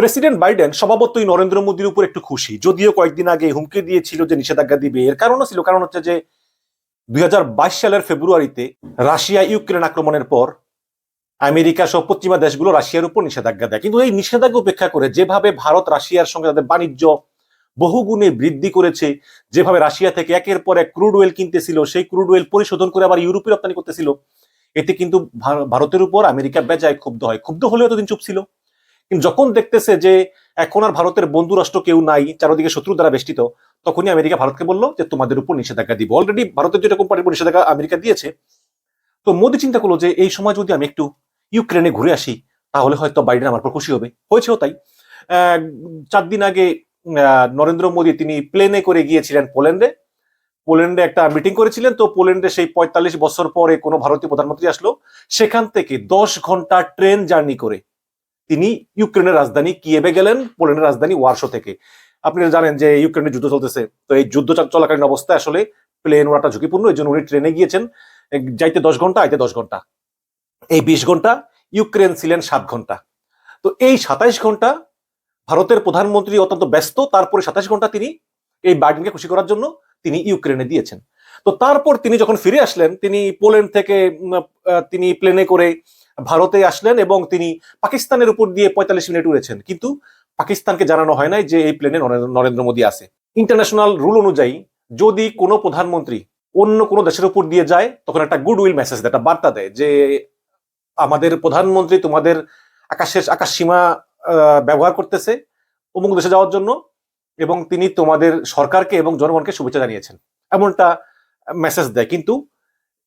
President Biden স্বভাবতই নরেন্দ্র মোদীর উপর একটু খুশি। যদিও কয়েকদিন আগে হুমকি দিয়েছিল যে নিষেধাজ্ঞা দিবে। এর কারণও ছিল, কারণ হচ্ছে যে দুই হাজার বাইশ সালের ফেব্রুয়ারিতে রাশিয়া ইউক্রেন আক্রমণের পর আমেরিকা সহ পশ্চিমা দেশগুলো রাশিয়ার উপর নিষেধাজ্ঞা দেয়। কিন্তু এই নিষেধাজ্ঞা উপেক্ষা করে যেভাবে ভারত রাশিয়ার সঙ্গে তাদের বাণিজ্য বহুগুণে বৃদ্ধি করেছে, যেভাবে রাশিয়া থেকে একের পর এক ক্রুড অয়েল কিনতেছিল, সেই ক্রুড অয়েল পরিশোধন করে আবার ইউরোপে রপ্তানি করতেছিল, এতে কিন্তু ভারতের উপর আমেরিকা বেজায় ক্ষুব্ধ হয়। ক্ষুব্ধ হলেও এতদিন চুপ ছিল। কিন্তু যখন দেখতেছে যে এখন আর ভারতের বন্ধু রাষ্ট্র কেউ নাই, চারদিকে শত্রু দ্বারা বেষ্টিত, তখনই আমেরিকা ভারতকে বলল যে তোমাদের উপর নিষেধাজ্ঞা দিব। অলরেডি ভারতের যেটা কোম্পানির উপর নিষেধাজ্ঞা আমেরিকা দিয়েছে। তো মোদি চিন্তা করল যে এই সময় যদি আমি একটু ইউক্রেনে ঘুরে আসি, তাহলে হয়তো বাইডেন আমার উপর খুশি হবে। হয়েছেও তাই। চার দিন আগে নরেন্দ্র মোদী তিনি প্লেনে করে গিয়েছিলেন পোল্যান্ডে। পোল্যান্ডে একটা মিটিং করেছিলেন, তো পোল্যান্ডে সেই পঁয়তাল্লিশ বছর পরে কোনো ভারতীয় প্রধানমন্ত্রী আসলো। সেখান থেকে দশ ঘণ্টা ট্রেন জার্নি করে তিনি ইউক্রেনের রাজধানী কিয়েবে গেলেন, পোল্যান্ডের রাজধানী ওয়ারশো থেকে। আপনি জানেন যে ইউক্রেনের যুদ্ধ চলতেছে। তো এই যুদ্ধ চলাকালীন অবস্থায় আসলে প্লেন ওড়াটা ঝুঁকিপূর্ণ, এই জন্য উনি ট্রেনে গিয়েছেন। যাইতে দশ ঘণ্টা, আইতে দশ ঘণ্টা। এই বিশ ঘণ্টা, ইউক্রেন ছিলেন সাত ঘণ্টা। তো এই সাতাইশ ঘণ্টা ভারতের প্রধানমন্ত্রী অত্যন্ত ব্যস্ত, তারপরে সাতাইশ ঘণ্টা তিনি এই বাইডেনকে খুশি করার জন্য তিনি ইউক্রেনে দিয়েছেন। তো তারপর তিনি যখন ফিরে আসলেন, তিনি পোল্যান্ড থেকে তিনি প্লেনে করে ভারতে আসলেন এবং তিনি পাকিস্তানের উপর দিয়ে পঁয়তাল্লিশ মিনিট উড়েছেন। কিন্তু পাকিস্তানকে জানানো হয় নাই যে এই প্লেনে নরেন্দ্র- মোদী আছে। ইন্টারন্যাশনাল রুল অনুযায়ী, যদি কোনো প্রধানমন্ত্রী অন্য কোনো দেশের উপর দিয়ে যায়, তখন একটা গুড উইল মেসেজ দেয়, একটা বার্তা দেয় যে, আমাদের প্রধানমন্ত্রী তোমাদের আকাশের আকাশ সীমা ব্যবহার করতেছে অমুক দেশে যাওয়ার জন্য এবং তিনি তোমাদের সরকারকে এবং জনগণকে শুভেচ্ছা জানিয়েছেন। এমনটা মেসেজ দেয়। কিন্তু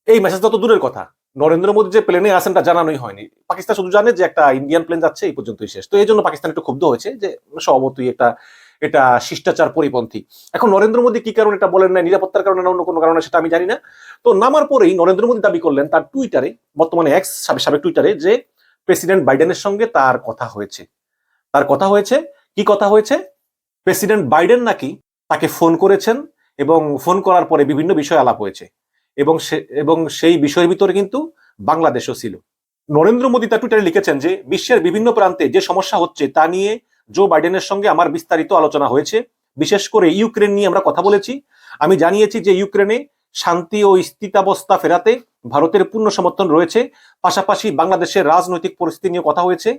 এই মেসেজটা তো দূরের কথা। নরেন্দ্র মোদী যে প্লেনে আসেন তা জানানোই হয়নি। পাকিস্তান শুধু জানে যে একটা ইন্ডিয়ান প্লেন যাচ্ছে, এই পর্যন্তই শেষ। তো এই জন্য পাকিস্তান একটু ক্ষুব্ধ হয়েছে যে স্বভাবতই এটা এটা শিষ্টাচার পরিপন্থী। এখন নরেন্দ্র মোদী কি কারণে এটা বলেন না নিরাপত্তার কারণে না, অন্য কোনো কারণে সেটা আমি জানি না। তো নামার পরেই নরেন্দ্র মোদী দাবি করলেন তার টুইটারে বর্তমানে এক্স সাবেক সাবেক টুইটারে যে প্রেসিডেন্ট বাইডেনের সঙ্গে তার কথা হয়েছে। তার কথা হয়েছে, কি কথা হয়েছে? প্রেসিডেন্ট বাইডেন নাকি তাকে ফোন করেছেন এবং ফোন করার পরে বিভিন্ন বিষয় আলাপ হয়েছে। এবং সে, এবং সেই বিষয়ের ভিতরে কিন্তু বাংলাদেশও ছিল। নরেন্দ্র মোদী তার টুইটারে লিখেছেন যে, বিশ্বের বিভিন্ন প্রান্তে যে সমস্যা হচ্ছে তা নিয়ে জো বাইডেনের সঙ্গে আমার বিস্তারিত আলোচনা হয়েছে। বিশেষ করে ইউক্রেন নিয়ে আমরা কথা বলেছি। আমি জানিয়েছি যে ইউক্রেনে শান্তি ও স্থিতাবস্থা ফেরাতে ভারতের পূর্ণ সমর্থন রয়েছে। পাশাপাশি বাংলাদেশের রাজনৈতিক পরিস্থিতি নিয়ে কথা হয়েছে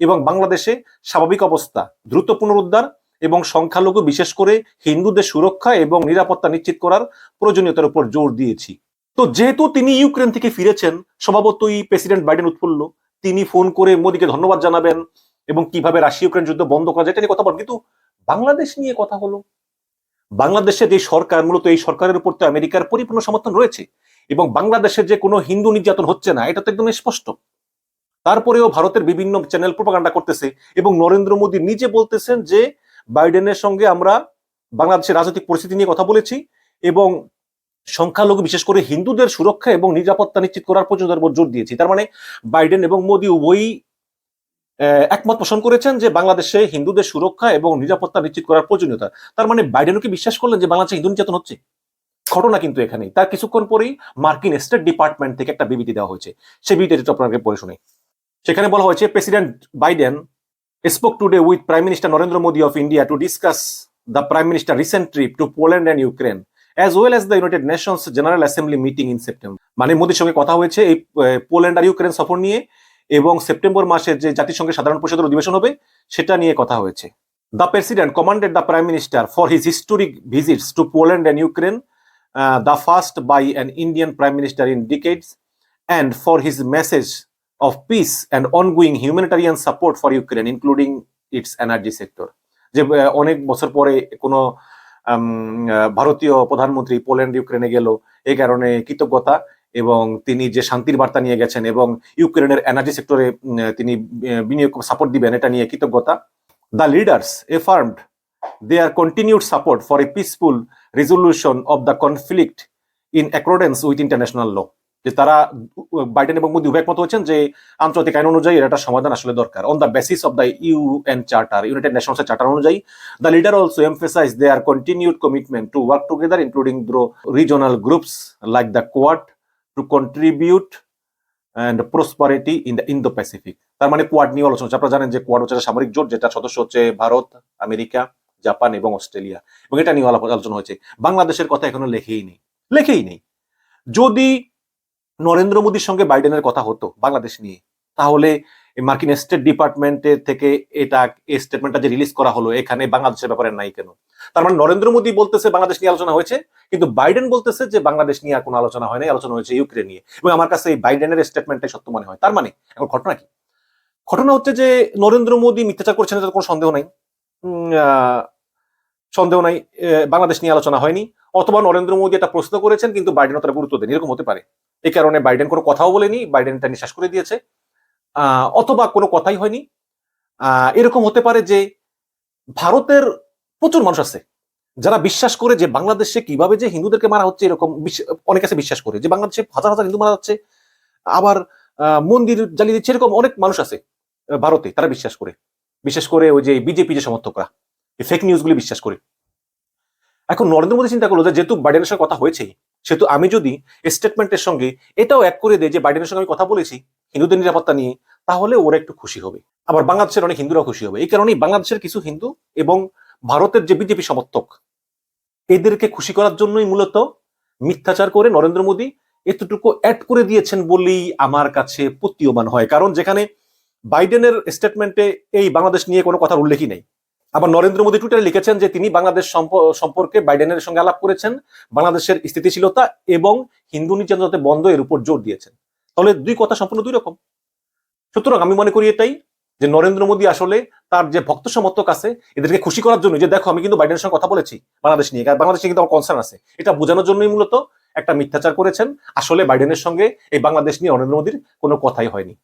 এবং বাংলাদেশে স্বাভাবিক অবস্থা, দ্রুত পুনরুদ্ধার এবং সংখ্যালঘু বিশেষ করে হিন্দুদের সুরক্ষা এবং নিরাপত্তা নিশ্চিত করার প্রয়োজনীয়তার উপর জোর দিয়েছি। তো যেহেতু তিনি ইউক্রেন থেকে ফিরেছেন, স্বভাবতই প্রেসিডেন্ট বাইডেন উৎফুল্ল। তিনি ফোন করে মোদীকে ধন্যবাদ জানাবেন এবং কীভাবে রাশিয়া ইউক্রেন যুদ্ধ বন্ধ করা যায় নিয়ে কথা বলেন। কিন্তু বাংলাদেশ নিয়ে কথা হলো। বাংলাদেশের যে সরকার, মূলত এই সরকারের উপর তো আমেরিকার পরিপূর্ণ সমর্থন রয়েছে এবং বাংলাদেশের যে কোনো হিন্দু নির্যাতন হচ্ছে না, এটা তো একদম স্পষ্ট। তারপরেও ভারতের বিভিন্ন চ্যানেল প্রপাগান্ডা করতেছে এবং নরেন্দ্র মোদী নিজে বলতেছেন যে বাইডেনের সঙ্গে আমরা বাংলাদেশের রাজনৈতিক পরিস্থিতি নিয়ে কথা বলেছি এবং সংখ্যালঘু বিশেষ করে হিন্দুদের সুরক্ষা এবং নিরাপত্তা নিশ্চিত করার প্রয়োজনের উপর জোর দিয়েছি। তার মানে বাইডেন এবং মোদী উভয়ই একমত পোষণ করেছেন যে বাংলাদেশে হিন্দুদের সুরক্ষা এবং নিরাপত্তা নিশ্চিত করার প্রয়োজনীয়তা। তার মানে বাইডেনও কি বিশ্বাস করলেন যে বাংলাদেশে হিন্দু নির্যাতন হচ্ছে? ঘটনা কিন্তু এখানেই। তার কিছুক্ষণ পরেই মার্কিন স্টেট ডিপার্টমেন্ট থেকে একটা বিবৃতি দেওয়া হয়েছে। সেই বিবৃতিটা আপনাকে পড়ে শুনে। সেখানে বলা হয়েছে president Biden spoke today with Prime Minister Narendra Modi of India to discuss the Prime Minister recent trip to Poland and Ukraine, as well as the United Nations General Assembly meeting in September. মানে মোদীর সঙ্গে কথা হয়েছে এই Poland আর Ukraine সফর নিয়ে এবং September মাসে যে জাতিসংঘের সাধারণ পরিষদের অধিবেশন হবে সেটা নিয়ে কথা হয়েছে the president commended the prime minister for his historic visits to Poland and Ukraine the first by an Indian prime minister in decades and for his message of peace and ongoing humanitarian support for Ukraine, including its energy sector যে অনেক বছর পরে কোনো ভারতীয় প্রধানমন্ত্রী Poland, ইউক্রেনে গেল। এই কারণে কৃতজ্ঞতা এবং তিনি যে শান্তির বার্তা নিয়ে গেছেন এবং ইউক্রেনের এনার্জি সেক্টরে তিনি বিনিয়োগ সাপোর্ট দিবেন, এটা নিয়ে কৃতজ্ঞতা। The leaders affirmed their continued support for a peaceful resolution of the conflict in accordance with international law যে তারা বাইডেন এবং মোদী উভয় একমত হচ্ছেন যে আন্তর্জাতিক আইন অনুযায়ী এটা সমাধান আসলে দরকার। On the basis of the UN charter United Nations charter অনুযায়ী the leader also emphasize their continued commitment to work together including through regional groups like the Quad to contribute and prosperity in the Indo-Pacific. তার মানে quad নিয়ে আলোচনা আপনারা জানেন যে quad হচ্ছে সামরিক জোট যেটা সদস্য হচ্ছে ভারত, আমেরিকা, জাপান এবং অস্ট্রেলিয়া। এবং এটা নিয়ে আলোচনা হয়েছে বাংলাদেশের কথা এখনও লেখেই নেই। লেখেই নেই। যদি নরেন্দ্র মোদীর সঙ্গে বাইডেনের কথা হতো বাংলাদেশ নিয়ে। তাহলে মার্কিন স্টেট ডিপার্টমেন্টের থেকে এটা, এই স্টেটমেন্টটা যে রিলিজ করা হলো, এখানে বাংলাদেশের ব্যাপারে নাই কেন? তার মানে নরেন্দ্র মোদী বলতেছে বাংলাদেশ নিয়ে আলোচনা হয়েছে, কিন্তু বাইডেন বলতেছে যে বাংলাদেশ নিয়ে আর কোনো আলোচনা হয় নাই, আলোচনা হয়েছে ইউক্রেন নিয়ে। এবং আমার কাছে এই বাইডেনের স্টেটমেন্টটাই সত্য মনে হয়। তার মানে এখন ঘটনা কি? ঘটনা হচ্ছে যে নরেন্দ্র মোদী মিথ্যাচার করছেন এটার কোনো সন্দেহ নাই। সন্দেহ নাই বাংলাদেশ নিয়ে আলোচনা হয়নি। অথবা নরেন্দ্র মোদী একটা প্রশ্ন করেছেন, কিন্তু বাইডেন তারা গুরুত্ব দেন এরকম হতে পারে। এই কারণে বাইডেন কোনো কথাও বলেনি বাইডেন এটা নিঃশ্বাস করে দিয়েছে। অথবা কোনো কথাই হয়নি। এরকম হতে পারে যে ভারতের প্রচুর মানুষ আছে যারা বিশ্বাস করে যে বাংলাদেশে কীভাবে যে হিন্দুদেরকে মারা হচ্ছে এরকম অনেক আছে বিশ্বাস করে যে বাংলাদেশে হাজার হাজার হিন্দু মারা যাচ্ছে। আবার মন্দির জ্বালিয়ে দিচ্ছে এরকম অনেক মানুষ আছে ভারতে তারা বিশ্বাস করে। বিশেষ করে ওই যে বিজেপি যে সমর্থকরা ফেক নিউজগুলি বিশ্বাস করে। এখন নরেন্দ্র মোদী চিন্তা করল যেহেতু বাইডেনের সঙ্গে কথা হয়েছে সেহেতু আমি যদি স্টেটমেন্টের সঙ্গে এটাও এক করে দেয় যে বাইডেনের সঙ্গে আমি কথা বলেছি হিন্দুদের নিরাপত্তা নিয়ে, তাহলে ওরা একটু খুশি হবে। আবার বাংলাদেশের অনেক হিন্দুরাও খুশি হবে। এই কারণেই বাংলাদেশের কিছু হিন্দু এবং ভারতের যে বিজেপি সমর্থক, এদেরকে খুশি করার জন্যই মূলত মিথ্যাচার করে নরেন্দ্র মোদী এতটুকু অ্যাড করে দিয়েছেন বলেই আমার কাছে প্রতীয়মান হয়। কারণ যেখানে বাইডেনের স্টেটমেন্টে এই বাংলাদেশ নিয়ে কোনো কথার উল্লেখই নেই। আবার নরেন্দ্র মোদী টুইটারে লিখেছেন যে তিনি বাংলাদেশ সম্পর্কে বাইডেনের সঙ্গে আলাপ করেছেন, বাংলাদেশের স্থিতিশীলতা এবং হিন্দু নির্যাতন যাতে বন্ধ এর উপর জোর দিয়েছেন। তাহলে দুই কথা সম্পূর্ণ দুই রকম। সুতরাং আমি মনে করি এটাই যে নরেন্দ্র মোদী আসলে তার যে ভক্ত সমর্থক আছে, এদেরকে খুশি করার জন্য যে দেখো আমি কিন্তু বাইডেনের সঙ্গে কথা বলেছি বাংলাদেশ নিয়ে বাংলাদেশ কিন্তু আমার কনসার্ন আছে। এটা বোঝানোর জন্যই মূলত একটা মিথ্যাচার করেছেন। আসলে বাইডেনের সঙ্গে এই বাংলাদেশ নিয়ে নরেন্দ্র মোদীর কোনো কথাই হয়নি।